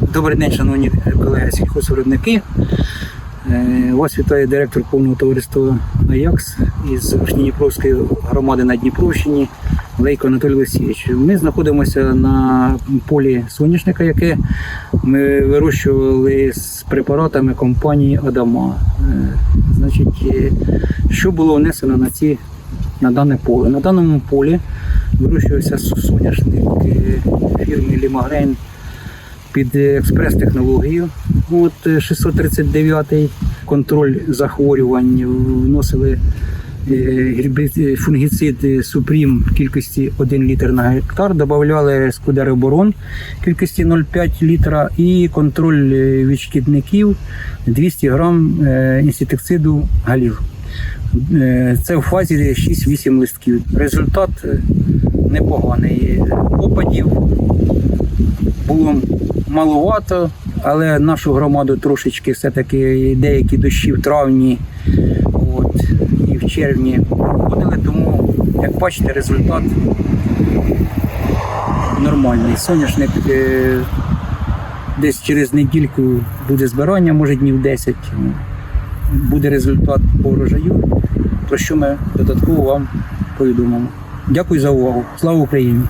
Добрий день, шановні колеги сільхозвиробники. Е, Вас вітає директор повного товариства Аякс із Вишнідніпровської громади на Дніпровщині Лейко Анатолій Олексійович. Ми знаходимося на полі соняшника, яке ми вирощували з препаратами компанії Адама. Е, Значить, е, що було внесено на ці на дане поле? На даному полі вирощувався соняшник фірми Лімагрейн під експрес-технологію. От е, 639-й контроль захворювань вносили е, е, фунгіцид е, Супрім кількості 1 літр на гектар, додавали скудереборон кількості 0,5 літра і контроль е, від шкідників 200 грам е, інсектициду галів. Е, Це в фазі 6-8 листків. Результат е, непоганий. Опадів було маловато, але нашу громаду трошечки все-таки деякі дощі в травні от, і в червні проходили, тому, як бачите, результат нормальний. Соняшник е, десь через недільку буде збирання, може днів 10. Буде результат по врожаю, про що ми додатково вам повідомимо. Дякую за увагу. Слава Україні!